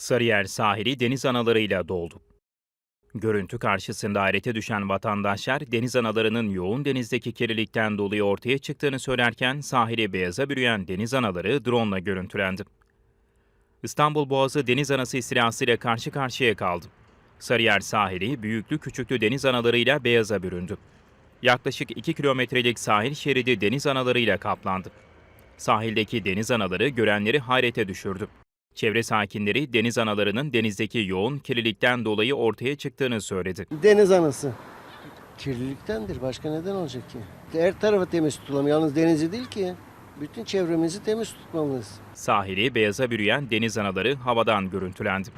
Sarıyer sahili deniz analarıyla doldu. Görüntü karşısında hayrete düşen vatandaşlar deniz analarının yoğun denizdeki kirlilikten dolayı ortaya çıktığını söylerken sahili beyaza bürüyen deniz anaları drone ile görüntülendi. İstanbul Boğazı deniz anası istilasıyla karşı karşıya kaldı. Sarıyer sahili büyüklü küçüklü deniz analarıyla beyaza büründü. Yaklaşık 2 kilometrelik sahil şeridi deniz analarıyla kaplandı. Sahildeki deniz anaları görenleri hayrete düşürdü. Çevre sakinleri deniz analarının denizdeki yoğun kirlilikten dolayı ortaya çıktığını söyledi. Deniz anası. Kirliliktendir. Başka neden olacak ki? Her tarafı temiz tutalım. Yalnız denizi değil ki. Bütün çevremizi temiz tutmamız. Sahili beyaza bürüyen deniz anaları havadan görüntülendi.